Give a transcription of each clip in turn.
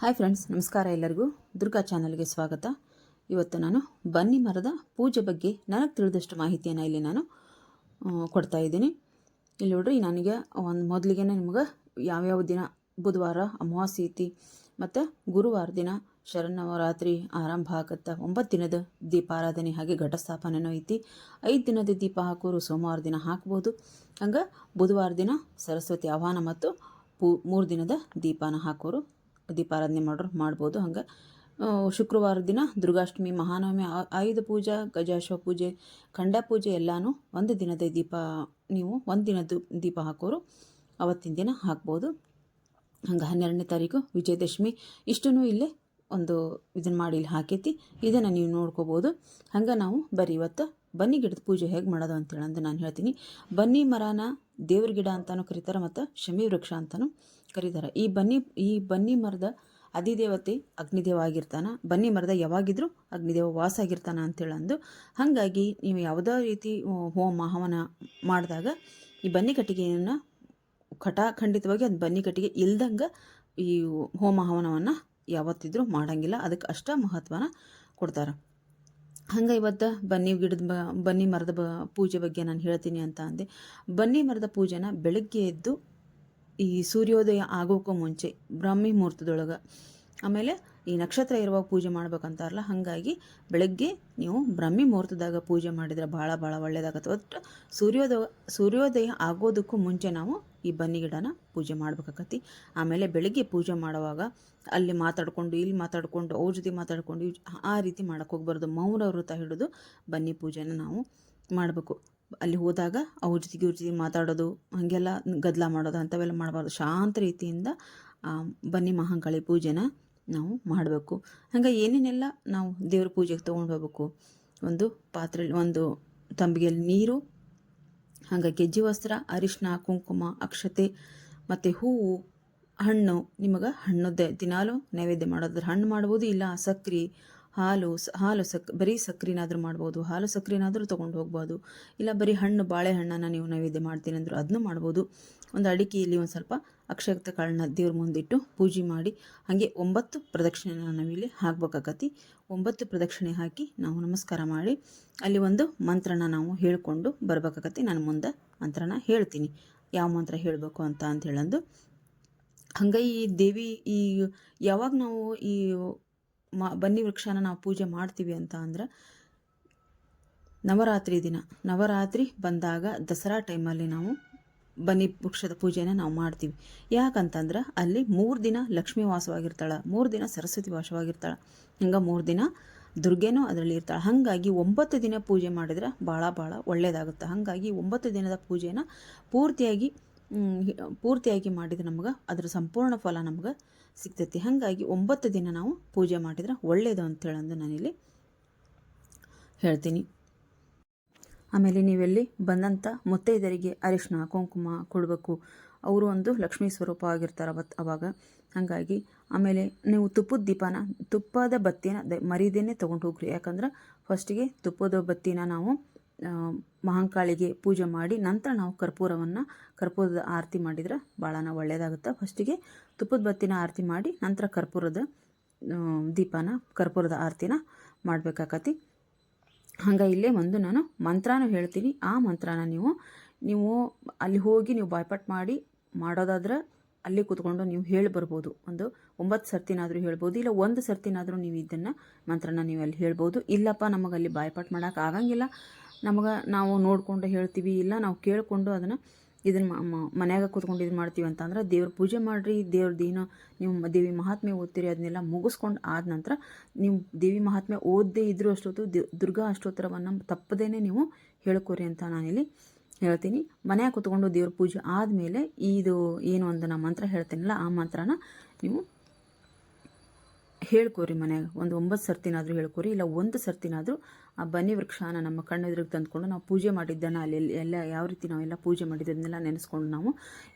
Hi friends, ನಮಸ್ಕಾರ ಎಲ್ಲರಿಗೂ. ದುರ್ಗಾ ಚಾನಲ್ಗೆ ಸ್ವಾಗತ. ಇವತ್ತು ನಾನು ಬನ್ನಿ ಮರದ ಪೂಜೆ ಬಗ್ಗೆ ನನಗೆ ತಿಳಿದಷ್ಟು ಮಾಹಿತಿಯನ್ನು ಇಲ್ಲಿ ನಾನು ಕೊಡ್ತಾ ಇದ್ದೀನಿ. ಇಲ್ಲಿ ನೋಡ್ರಿ, ನನಗೆ ಒಂದು ಮೊದಲಿಗೆ ನಿಮ್ಗೆ ಯಾವ್ಯಾವ ದಿನ ಬುಧವಾರ, ಅಮಾವಾಸ್ಯೆ ಐತಿ, ಮತ್ತು ಗುರುವಾರ ದಿನ ಶರನ್ನವರಾತ್ರಿ ಆರಂಭ ಆಗತ್ತೆ. ಒಂಬತ್ತು ದಿನದ ದೀಪಾರಾಧನೆ ಹಾಗೆ ಘಟಸ್ಥಾಪನೆನೂ ಐತಿ. ಐದು ದಿನದ ದೀಪ ಹಾಕೋರು ಸೋಮವಾರ ದಿನ ಹಾಕ್ಬೋದು. ಹಂಗೆ ಬುಧವಾರ ದಿನ ಸರಸ್ವತಿ ಆಹ್ವಾನ ಮತ್ತು ಪೂ, ಮೂರು ದಿನದ ದೀಪಾನ ಹಾಕೋರು ದೀಪಾರಾಧನೆ ಮಾಡೋರು ಮಾಡ್ಬೋದು. ಹಂಗೆ ಶುಕ್ರವಾರ ದಿನ ದುರ್ಗಾಷ್ಟಮಿ, ಮಹಾನವಮಿ ಆಯುಧ ಪೂಜೆ, ಗಜಾಶ್ವ ಪೂಜೆ, ಖಂಡ ಪೂಜೆ ಎಲ್ಲನೂ ಒಂದು ದಿನದ ದೀಪ, ನೀವು ಒಂದು ದಿನದ್ದು ದೀಪ ಹಾಕೋರು ಅವತ್ತಿನ ದಿನ ಹಾಕ್ಬೋದು. ಹಂಗೆ ಹನ್ನೆರಡನೇ ತಾರೀಕು ವಿಜಯದಶಮಿ. ಇಷ್ಟೂ ಇಲ್ಲೇ ಒಂದು ಇದನ್ನು ಮಾಡಿ ಇಲ್ಲಿ ಹಾಕೈತಿ. ಇದನ್ನು ನೀವು ನೋಡ್ಕೋಬೋದು. ಹಂಗೆ ನಾವು ಬರೀ ಇವತ್ತು ಬನ್ನಿ ಗಿಡದ ಪೂಜೆ ಹೇಗೆ ಮಾಡೋದು ಅಂತೇಳಿ ಅಂದು ನಾನು ಹೇಳ್ತೀನಿ. ಬನ್ನಿ ಮರನ ದೇವ್ರ ಗಿಡ ಅಂತಲೂ ಕರೀತಾರೆ ಮತ್ತು ಶಮಿ ವೃಕ್ಷ ಅಂತಲೂ ಕರೀತಾರೆ. ಈ ಬನ್ನಿ ಈ ಬನ್ನಿ ಮರದ ಅಧಿದೇವತೆ ಅಗ್ನಿದೇವ ಆಗಿರ್ತಾನ. ಬನ್ನಿ ಮರದ ಯಾವಾಗಿದ್ರೂ ಅಗ್ನಿದೇವ ವಾಸ ಆಗಿರ್ತಾನ ಅಂತೇಳಿ ಅಂದು. ಹಾಗಾಗಿ ನೀವು ಯಾವುದೇ ರೀತಿ ಹೋಮ ಹವನ ಮಾಡಿದಾಗ ಈ ಬನ್ನಿ ಕಟ್ಟಿಗೆಯನ್ನು ಖಟಾಖಂಡಿತವಾಗಿ ಅದು ಬನ್ನಿ ಕಟ್ಟಿಗೆ ಇಲ್ದಂಗೆ ಈ ಹೋಮ ಹವನವನ್ನು ಯಾವತ್ತಿದ್ರೂ ಮಾಡಂಗಿಲ್ಲ. ಅದಕ್ಕೆ ಅಷ್ಟ ಮಹತ್ವನ ಕೊಡ್ತಾರೆ. ಹಂಗೆ ಇವತ್ತು ಬನ್ನಿ ಗಿಡದ ಬ, ಬನ್ನಿ ಮರದ ಬ, ಪೂಜೆ ಬಗ್ಗೆ ನಾನು ಹೇಳ್ತೀನಿ ಅಂತ ಅಂದೆ. ಬನ್ನಿ ಮರದ ಪೂಜೆನ ಬೆಳಗ್ಗೆ ಎದ್ದು ಈ ಸೂರ್ಯೋದಯ ಆಗೋಕ್ಕೂ ಮುಂಚೆ ಬ್ರಾಹ್ಮಿ ಮುಹೂರ್ತದೊಳಗೆ ಆಮೇಲೆ ಈ ನಕ್ಷತ್ರ ಇರುವಾಗ ಪೂಜೆ ಮಾಡ್ಬೇಕಂತಾರಲ್ಲ, ಹಾಗಾಗಿ ಬೆಳಗ್ಗೆ ನೀವು ಬ್ರಹ್ಮಿ ಮುಹೂರ್ತದಾಗ ಪೂಜೆ ಮಾಡಿದ್ರೆ ಭಾಳ ಭಾಳ ಒಳ್ಳೆಯದಾಗುತ್ತೆ ಒಟ್ಟು ಸೂರ್ಯೋದಯ ಸೂರ್ಯೋದಯ ಆಗೋದಕ್ಕೂ ಮುಂಚೆ ನಾವು ಈ ಬನ್ನಿ ಗಿಡನ ಪೂಜೆ ಮಾಡ್ಬೇಕಾಕತಿ. ಆಮೇಲೆ ಬೆಳಗ್ಗೆ ಪೂಜೆ ಮಾಡುವಾಗ ಅಲ್ಲಿ ಮಾತಾಡ್ಕೊಂಡು, ಇಲ್ಲಿ ಮಾತಾಡ್ಕೊಂಡು, ಅವ್ರ ಜೊತೆ ಮಾತಾಡ್ಕೊಂಡು ಆ ರೀತಿ ಮಾಡೋಕ್ಕೆ ಹೋಗ್ಬಾರ್ದು. ಮೌನ ವೃತ ಹಿಡಿದು ಬನ್ನಿ ಪೂಜೆನ ನಾವು ಮಾಡಬೇಕು. ಅಲ್ಲಿ ಹೋದಾಗ ಅವ್ರ ಜೊತೆಗೆ ಇವ್ರ ಜೊತೆ ಮಾತಾಡೋದು, ಹಾಗೆಲ್ಲ ಗದ್ದಲ ಮಾಡೋದು ಅಂಥವೆಲ್ಲ ಮಾಡಬಾರ್ದು. ಶಾಂತ ರೀತಿಯಿಂದ ಬನ್ನಿ ಮಹಾಂಕಾಳಿ ಪೂಜೆನ ನಾವು ಮಾಡಬೇಕು. ಹಂಗೆ ಏನೇನೆಲ್ಲ ನಾವು ದೇವ್ರ ಪೂಜೆಗೆ ತೊಗೊಂಡು ಹೋಗ್ಬೇಕು. ಒಂದು ಪಾತ್ರೆ, ಒಂದು ತಂಬಿಗೆಯಲ್ಲಿ ನೀರು, ಹಂಗೆ ಗೆಜ್ಜೆ ವಸ್ತ್ರ ಅರಿಶಿನ ಕುಂಕುಮ, ಅಕ್ಷತೆ, ಮತ್ತು ಹೂವು, ಹಣ್ಣು. ನಿಮಗೆ ಹಣ್ಣುದ್ದೆ ದಿನಾಲೂ ನೈವೇದ್ಯ ಮಾಡೋದ್ರ ಹಣ್ಣು ಮಾಡ್ಬೋದು, ಇಲ್ಲ ಸಕ್ರೆ ಹಾಲು ಹಾಲು ಸಕ್, ಬರೀ ಸಕ್ಕರೆನಾದರೂ ಮಾಡ್ಬೋದು, ಹಾಲು ಸಕ್ಕರೆನಾದರೂ ತೊಗೊಂಡು ಹೋಗ್ಬೋದು, ಇಲ್ಲ ಬರೀ ಹಣ್ಣು, ಬಾಳೆಹಣ್ಣನ್ನು ನೀವು ನೈವೇದ್ಯ ಮಾಡ್ತೀನಿ ಅಂದರೂ ಅದನ್ನು ಮಾಡ್ಬೋದು. ಒಂದು ಅಡಿಕೆಯಲ್ಲಿ ಒಂದು ಸ್ವಲ್ಪ ಅಕ್ಷಕ್ತ ಕಾಳನ್ನ ದೇವ್ರ ಮುಂದಿಟ್ಟು ಪೂಜೆ ಮಾಡಿ, ಹಾಗೆ ಒಂಬತ್ತು ಪ್ರದಕ್ಷಿಣೆನ ನಾವಿಲ್ಲಿ ಹಾಕ್ಬೇಕಾಗತಿ. ಒಂಬತ್ತು ಪ್ರದಕ್ಷಿಣೆ ಹಾಕಿ ನಾವು ನಮಸ್ಕಾರ ಮಾಡಿ, ಅಲ್ಲಿ ಒಂದು ಮಂತ್ರನ ನಾವು ಹೇಳಿಕೊಂಡು ಬರ್ಬೇಕಾಗತಿ. ನಾನು ಮುಂದೆ ಮಂತ್ರನ ಹೇಳ್ತೀನಿ. ಯಾವ ಮಂತ್ರ ಹೇಳಬೇಕು ಅಂತ ಅಂತ ಹೇಳಂದು, ಹಂಗೆ ಈ ದೇವಿ ಈ, ಯಾವಾಗ ನಾವು ಈ ಮ, ಬನ್ನಿ ವೃಕ್ಷನ ನಾವು ಪೂಜೆ ಮಾಡ್ತೀವಿ ಅಂತ ಅಂದ್ರೆ ನವರಾತ್ರಿ ದಿನ. ನವರಾತ್ರಿ ಬಂದಾಗ ದಸರಾ ಟೈಮಲ್ಲಿ ನಾವು ಬನ್ನಿ ವೃಕ್ಷದ ಪೂಜೆನ ನಾವು ಮಾಡ್ತೀವಿ. ಯಾಕಂತಂದ್ರೆ ಅಲ್ಲಿ ಮೂರು ದಿನ ಲಕ್ಷ್ಮೀ ವಾಸವಾಗಿರ್ತಾಳೆ, ಮೂರು ದಿನ ಸರಸ್ವತಿ ವಾಸವಾಗಿರ್ತಾಳೆ. ಹಂಗೆ ಮೂರು ದಿನ ದುರ್ಗೆನೂ ಅದರಲ್ಲಿ ಇರ್ತಾಳೆ. ಹಾಗಾಗಿ ಒಂಬತ್ತು ದಿನ ಪೂಜೆ ಮಾಡಿದ್ರೆ ಭಾಳ ಭಾಳ ಒಳ್ಳೆಯದಾಗುತ್ತೆ ಹಾಗಾಗಿ ಒಂಬತ್ತು ದಿನದ ಪೂಜೆನ ಪೂರ್ತಿಯಾಗಿ ಪೂರ್ತಿಯಾಗಿ ಮಾಡಿದ್ರೆ ನಮ್ಗೆ, ಅದರ ಸಂಪೂರ್ಣ ಫಲ ನಮ್ಗೆ ಸಿಗ್ತೈತಿ. ಹಾಗಾಗಿ ಒಂಬತ್ತು ದಿನ ನಾವು ಪೂಜೆ ಮಾಡಿದ್ರೆ ಒಳ್ಳೆಯದು ಅಂತೇಳಂದು ನಾನಿಲ್ಲಿ ಹೇಳ್ತೀನಿ. ಆಮೇಲೆ ನೀವೆಲ್ಲಿ ಬಂದಂಥ ಮುತ್ತೈದರಿಗೆ ಅರಿಶಿನ ಕುಂಕುಮ ಕೊಡಬೇಕು. ಅವರು ಒಂದು ಲಕ್ಷ್ಮೀ ಸ್ವರೂಪ ಆಗಿರ್ತಾರೆ ಅವತ್ತು ಅವಾಗ. ಹಾಗಾಗಿ ಆಮೇಲೆ ನೀವು ತುಪ್ಪದ ದೀಪನ, ತುಪ್ಪದ ಬತ್ತಿನ ದ ಮರಿದೇನೆ ತೊಗೊಂಡು ಹೋಗ್ರಿ. ಯಾಕಂದ್ರೆ ಫಸ್ಟಿಗೆ ತುಪ್ಪದ ಬತ್ತಿನ ನಾವು ಮಹಾಂಕಾಳಿಗೆ ಪೂಜೆ ಮಾಡಿ ನಂತರ ನಾವು ಕರ್ಪೂರವನ್ನು, ಕರ್ಪೂರದ ಆರತಿ ಮಾಡಿದ್ರೆ ಭಾಳನ ಒಳ್ಳೆಯದಾಗುತ್ತೆ ಫಸ್ಟಿಗೆ ತುಪ್ಪದ ಬತ್ತಿನ ಆರತಿ ಮಾಡಿ ನಂತರ ಕರ್ಪೂರದ ದೀಪನ, ಕರ್ಪೂರದ ಆರತಿನ ಮಾಡಬೇಕಾಕತಿ. ಹಂಗೆ ಇಲ್ಲೇ ಒಂದು ನಾನು ಮಂತ್ರನೂ ಹೇಳ್ತೀನಿ. ಆ ಮಂತ್ರನ ನೀವು ನೀವು ಅಲ್ಲಿ ಹೋಗಿ ನೀವು ಬಾಯ್ಪಾಟ್ ಮಾಡಿ ಮಾಡೋದಾದ್ರೆ ಅಲ್ಲಿ ಕೂತ್ಕೊಂಡು ನೀವು ಹೇಳಿ ಬರ್ಬೋದು. ಒಂದು ಒಂಬತ್ತು ಸರ್ತಿನಾದರೂ ಹೇಳ್ಬೋದು, ಇಲ್ಲ ಒಂದು ಸರ್ತಿನಾದರೂ ನೀವು ಇದನ್ನು ಮಂತ್ರನ ನೀವು ಅಲ್ಲಿ ಹೇಳ್ಬೋದು. ಇಲ್ಲಪ್ಪ ನಮಗೆ ಅಲ್ಲಿ ಬಾಯ್ಪಾಟ್ ಮಾಡೋಕೆ ಆಗಂಗಿಲ್ಲ. ನಮಗೆ ನಾವು ನೋಡಿಕೊಂಡು ಹೇಳ್ತೀವಿ, ಇಲ್ಲ ನಾವು ಕೇಳಿಕೊಂಡು ಅದನ್ನು ಇದನ್ನು ಮನ್ಯಾಗ ಕೂತ್ಕೊಂಡು ಇದು ಮಾಡ್ತೀವಿ ಅಂತಂದ್ರೆ ದೇವ್ರ ಪೂಜೆ ಮಾಡಿರಿ, ದೇವ್ರ ಏನೋ ನೀವು ದೇವಿ ಮಹಾತ್ಮೆ ಓದ್ತೀರಿ ಅದನ್ನೆಲ್ಲ ಮುಗಿಸ್ಕೊಂಡು ಆದ ನಂತರ ನೀವು ದೇವಿ ಮಹಾತ್ಮೆ ಓದದೇ ಇದ್ದರೂ ಅಷ್ಟೊತ್ತು ದುರ್ಗಾ ಅಷ್ಟೋತ್ತರವನ್ನು ತಪ್ಪದೇ ನೀವು ಹೇಳ್ಕೊರಿ ಅಂತ ನಾನಿಲ್ಲಿ ಹೇಳ್ತೀನಿ. ಮನ್ಯಾಗ ಕೂತ್ಕೊಂಡು ದೇವ್ರ ಪೂಜೆ ಆದಮೇಲೆ ಇದು ಏನು ಒಂದು ನಾ ಮಂತ್ರ ಹೇಳ್ತೀನಲ್ಲ, ಆ ಮಂತ್ರನ ನೀವು ಹೇಳ್ಕೊರಿ ಮನೆಯಾಗ ಒಂದು ಒಂಬತ್ತು ಸರ್ತಿನಾದರೂ ಹೇಳ್ಕೊರಿ, ಇಲ್ಲ ಒಂದು ಸರ್ತಿನಾದರೂ ಆ ಬನ್ನಿ ವೃಕ್ಷನ ನಮ್ಮ ಕಣ್ಣೆದುರಿಗೆ ತಂದುಕೊಂಡು ನಾವು ಪೂಜೆ ಮಾಡಿದ್ದನ್ನು ಅಲ್ಲಿ ಎಲ್ಲ ಯಾವ ರೀತಿ ನಾವೆಲ್ಲ ಪೂಜೆ ಮಾಡಿದ್ದನ್ನೆಲ್ಲ ನೆನೆಸ್ಕೊಂಡು ನಾವು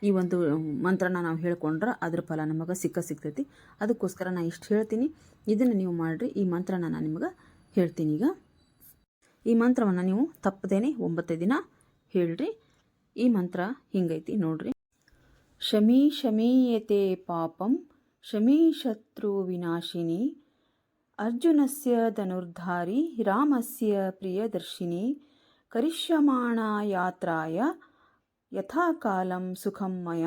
ಈ ಒಂದು ಮಂತ್ರನ ನಾವು ಹೇಳ್ಕೊಂಡ್ರೆ ಅದ್ರ ಫಲ ನಮಗೆ ಸಿಕ್ಕ ಸಿಗ್ತೈತಿ. ಅದಕ್ಕೋಸ್ಕರ ನಾನು ಇಷ್ಟು ಹೇಳ್ತೀನಿ. ಇದನ್ನು ನೀವು ಮಾಡಿರಿ, ಈ ಮಂತ್ರನ ನಾನು ನಿಮಗೆ ಹೇಳ್ತೀನಿ ಈಗ. ಈ ಮಂತ್ರವನ್ನು ನೀವು ತಪ್ಪದೇನೆ ಒಂಬತ್ತೇ ದಿನ ಹೇಳ್ರಿ. ಈ ಮಂತ್ರ ಹಿಂಗೈತಿ ನೋಡ್ರಿ. ಶಮೀ ಶಮೀಯತೆ ಪಾಪಂ ಅರ್ಜುನಸ್ಯ ಧನುರ್ಧಾರಿ, ರಾಮಸ್ಯ ಪ್ರಿಯದರ್ಶಿನಿ, ಕರಿಷ್ಯಮಾಣ ಯಾತ್ರಾಯ, ಯಥಾಕಾಲಂ ಸುಖಂ ಮಯ,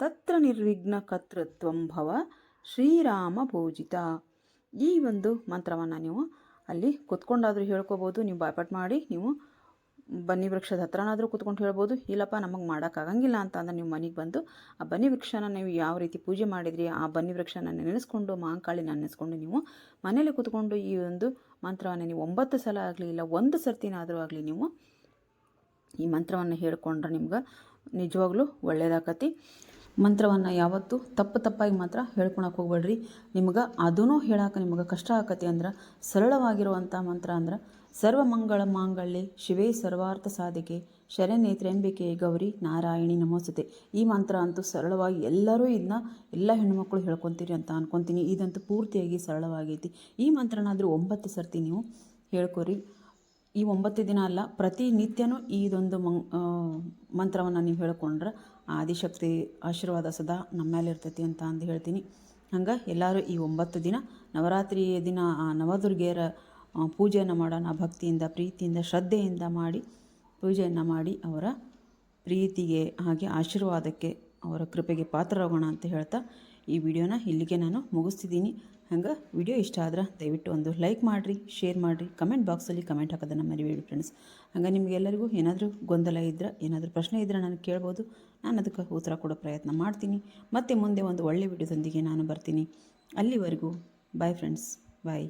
ತತ್ರ ನಿರ್ವಿಘ್ನ ಕರ್ತೃತ್ವಂ ಭವ, ಶ್ರೀರಾಮ ಪೂಜಿತ. ಈ ಒಂದು ಮಂತ್ರವನ್ನು ನೀವು ಅಲ್ಲಿ ಕೂತ್ಕೊಂಡಾದರೂ ಹೇಳ್ಕೋಬೋದು, ನೀವು ಬಾಯ್ಪಾಟ್ ಮಾಡಿ, ನೀವು ಬನ್ನಿ ವೃಕ್ಷದ ಹತ್ರನಾದರೂ ಕೂತ್ಕೊಂಡು ಹೇಳ್ಬೋದು, ಇಲ್ಲಪ್ಪ ನಮಗೆ ಮಾಡೋಕ್ಕಾಗಂಗಿಲ್ಲ ಅಂತ ಅಂದ್ರೆ ನೀವು ಮನೆಗೆ ಬಂದು ಆ ಬನ್ನಿ ವೃಕ್ಷನ ನೀವು ಯಾವ ರೀತಿ ಪೂಜೆ ಮಾಡಿದ್ರಿ, ಆ ಬನ್ನಿ ವೃಕ್ಷನ ನೆನೆಸ್ಕೊಂಡು, ಮಾಂಕಾಳಿನ ನೆನೆಸ್ಕೊಂಡು ನೀವು ಮನೇಲಿ ಕುತ್ಕೊಂಡು ಈ ಒಂದು ಮಂತ್ರವನ್ನು ನೀವು ಒಂಬತ್ತು ಸಲ ಆಗಲಿ ಇಲ್ಲ ಒಂದು ಸರ್ತಿನಾದರೂ ಆಗಲಿ ನೀವು ಈ ಮಂತ್ರವನ್ನು ಹೇಳ್ಕೊಂಡ್ರೆ ನಿಮ್ಗೆ ನಿಜವಾಗ್ಲೂ ಒಳ್ಳೇದಾಕತಿ. ಮಂತ್ರವನ್ನು ಯಾವತ್ತೂ ತಪ್ಪು ತಪ್ಪಾಗಿ ಮಾತ್ರ ಹೇಳ್ಕೊಳಕ್ಕೆ ಹೋಗ್ಬೇಡ್ರಿ. ನಿಮ್ಗೆ ಅದೂ ಹೇಳಕ್ಕೆ ನಿಮ್ಗೆ ಕಷ್ಟ ಆಕತಿ ಅಂದ್ರೆ ಸರಳವಾಗಿರುವಂಥ ಮಂತ್ರ ಅಂದ್ರೆ ಸರ್ವಮಂಗಳ ಮಾಂಗಲ್ಯ ಶಿವೇ ಸರ್ವಾರ್ಥ ಸಾಧಿಕೆ ಶರಣ್ಯೆ ತ್ರ್ಯಂಬಿಕೆ ಗೌರಿ ನಾರಾಯಣಿ ನಮೋಸತೆ ಈ ಮಂತ್ರ ಅಂತೂ ಸರಳವಾಗಿ ಎಲ್ಲರೂ ಇದನ್ನ ಎಲ್ಲ ಹೆಣ್ಣುಮಕ್ಕಳು ಹೇಳ್ಕೊತೀರಿ ಅಂತ ಅನ್ಕೊತೀನಿ. ಇದಂತೂ ಪೂರ್ತಿಯಾಗಿ ಸರಳವಾಗೈತಿ. ಈ ಮಂತ್ರನಾದರೂ ಒಂಬತ್ತು ಸರ್ತಿ ನೀವು ಹೇಳ್ಕೊರಿ. ಈ ಒಂಬತ್ತು ದಿನ ಅಲ್ಲ, ಪ್ರತಿನಿತ್ಯನೂ ಇದೊಂದು ಮಂ ಮಂತ್ರವನ್ನು ನೀವು ಹೇಳ್ಕೊಂಡ್ರೆ ಆದಿಶಕ್ತಿ ಆಶೀರ್ವಾದ ಸದಾ ನಮ್ಮ ಮೇಲೆ ಇರ್ತೈತಿ ಅಂತ ಅಂದು ಹೇಳ್ತೀನಿ. ಹಂಗೆ ಎಲ್ಲರೂ ಈ ಒಂಬತ್ತು ದಿನ ನವರಾತ್ರಿ ದಿನ ಆ ನವದುರ್ಗೆಯರ ಪೂಜೆಯನ್ನು ಮಾಡೋಣ ಭಕ್ತಿಯಿಂದ, ಪ್ರೀತಿಯಿಂದ, ಶ್ರದ್ಧೆಯಿಂದ ಮಾಡಿ ಪೂಜೆಯನ್ನು ಮಾಡಿ ಅವರ ಪ್ರೀತಿಗೆ ಹಾಗೆ ಆಶೀರ್ವಾದಕ್ಕೆ ಅವರ ಕೃಪೆಗೆ ಪಾತ್ರರಾಗೋಣ ಅಂತ ಹೇಳ್ತಾ ಈ ವಿಡಿಯೋನ ಇಲ್ಲಿಗೆ ನಾನು ಮುಗಿಸ್ತಿದ್ದೀನಿ. ಹಂಗೆ ವಿಡಿಯೋ ಇಷ್ಟ ಆದ್ರೆ ದಯವಿಟ್ಟು ಒಂದು ಲೈಕ್ ಮಾಡಿರಿ, ಶೇರ್ ಮಾಡಿರಿ, ಕಮೆಂಟ್ ಬಾಕ್ಸಲ್ಲಿ ಕಮೆಂಟ್ ಹಾಕೋದನ್ನು ಮರಿಬೇಡಿ ಫ್ರೆಂಡ್ಸ್ ಹಂಗೆ ನಿಮಗೆಲ್ಲರಿಗೂ ಏನಾದರೂ ಗೊಂದಲ ಇದ್ದರೆ ಏನಾದರೂ ಪ್ರಶ್ನೆ ಇದ್ದರೆ ನನಗೆ ಕೇಳ್ಬೋದು. ನಾನು ಅದಕ್ಕೆ ಉತ್ತರ ಕೊಡೋ ಪ್ರಯತ್ನ ಮಾಡ್ತೀನಿ. ಮತ್ತು ಮುಂದೆ ಒಂದು ಒಳ್ಳೆಯ ವಿಡಿಯೋದೊಂದಿಗೆ ನಾನು ಬರ್ತೀನಿ. ಅಲ್ಲಿವರೆಗೂ ಬಾಯ್ ಫ್ರೆಂಡ್ಸ್ ಬಾಯ್